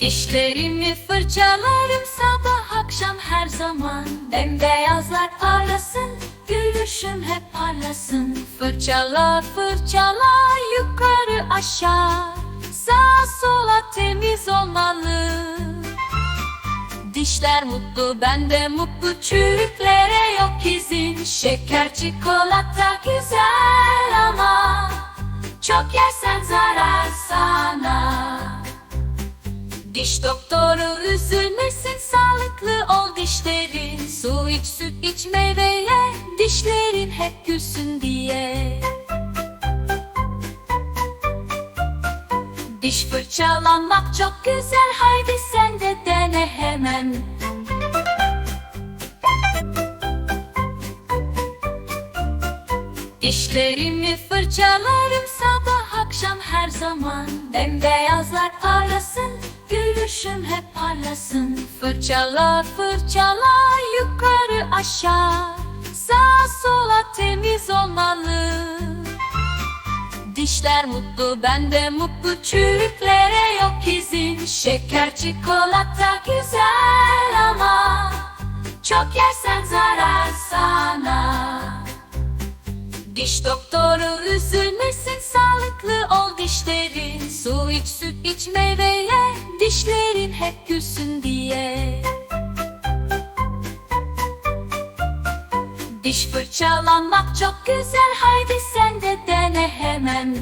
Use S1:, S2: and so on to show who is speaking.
S1: Dişlerimi fırçalarım sabah akşam her zaman. Bembeyazlar parlasın, gülüşüm hep parlasın. Fırçala fırçala yukarı aşağı. Sağa sola temiz olmalı. Dişler mutlu, ben de mutlu. Çürüklere yok izin. Şeker, çikolata güzel ama Çok yersen Diş doktoru üzülmesin Sağlıklı ol dişlerin. Su iç, süt iç, meyve ye Dişlerin hep gülsün diye. Diş fırçalamak çok güzel Haydi sen de dene hemen. Dişlerimi fırçalarım sabah akşam her zaman. Bembeyazlar parlasın, gülüşüm hep parlasın. Fırçala fırçala yukarı aşağı. Sağa sola temiz olmalı. Dişler mutlu, ben de mutlu. Çürüklere yok izin. Şeker, çikolata güzel ama Çok yersen Diş doktoru üzülmesin Sağlıklı ol dişlerin. Su iç, süt iç, meyve ye Dişlerin hep gülsün diye. Diş fırçalamak çok güzel Haydi sen de dene hemen